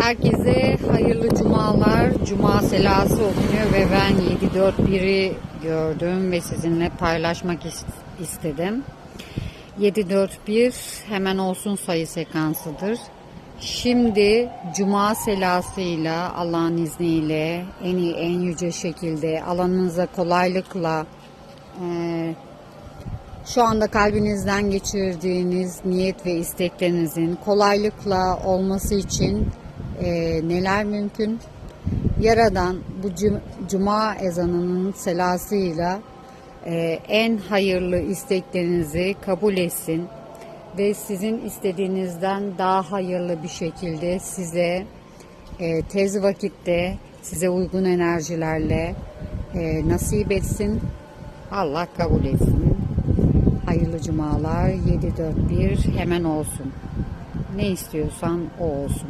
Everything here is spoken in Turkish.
Herkese hayırlı cumalar. Cuma selası okunuyor ve ben 741'i gördüm ve sizinle paylaşmak is- istedim. 741 hemen olsun sayı sekansıdır. Şimdi cuma selasıyla Allah'ın izniyle en iyi en yüce şekilde alanınıza kolaylıkla eee şu anda kalbinizden geçirdiğiniz niyet ve isteklerinizin kolaylıkla olması için e, neler mümkün? Yaradan bu cum- cuma ezanının selasıyla e, en hayırlı isteklerinizi kabul etsin ve sizin istediğinizden daha hayırlı bir şekilde size e, tez vakitte size uygun enerjilerle e, nasip etsin. Allah kabul etsin. Hayırlı cumalar 741 hemen olsun. Ne istiyorsan o olsun.